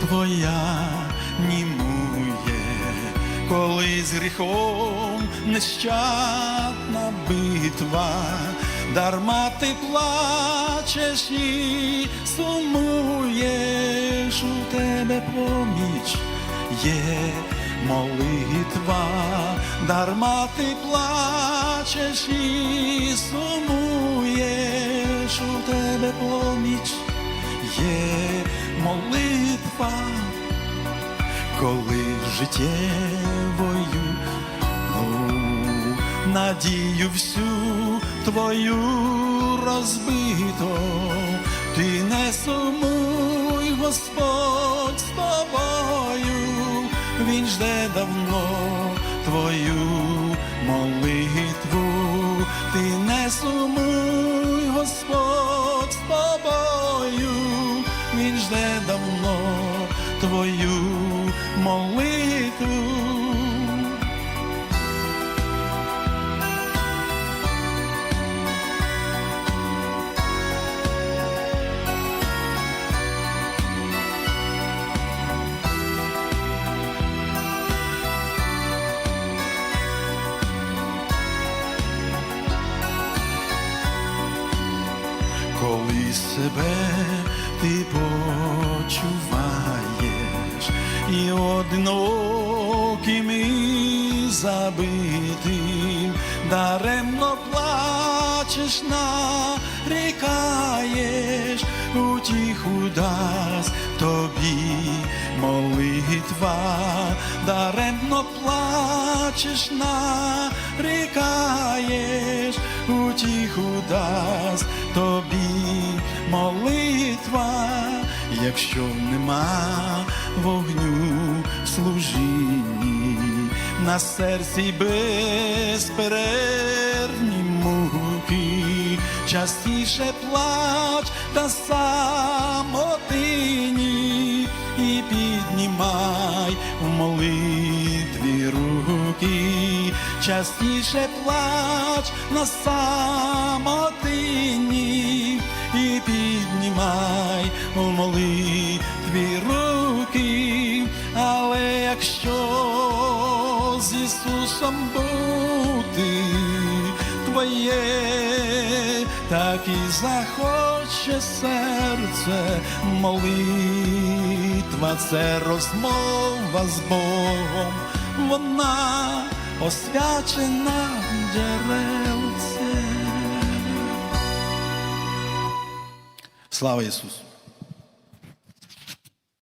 твоя німує, коли з гріхом нещадна битва, дарма ти плачеш і сумуєш, у тебе поміч є молитва, дарма ти плачеш і сумуєш, у тебе поміч є молитва, коли життєвою ну, надію всю твою розбито, ти не сумуй, Господь з тобою, Він жде давно твою молитву, ти не сумуй, Господь з тобою, Він жде давно твою молитву. Коли себе ти почуваєш. І одиноким і забитим, даремно плачеш, нарікаєш, утіху дасть тобі молитва, даремно плачеш, нарікаєш, утіху дасть тобі молитва, якщо нема вогню в служінні, на серці безперервні муки, частіше плач та самотині і піднімай в молитві руки, частіше плач на самотині піднімай у молитві руки, але якщо з Ісусом бути твоє, так і захоче серце молитва, це розмова з Богом, вона освячена джерелце. Слава Ісусу!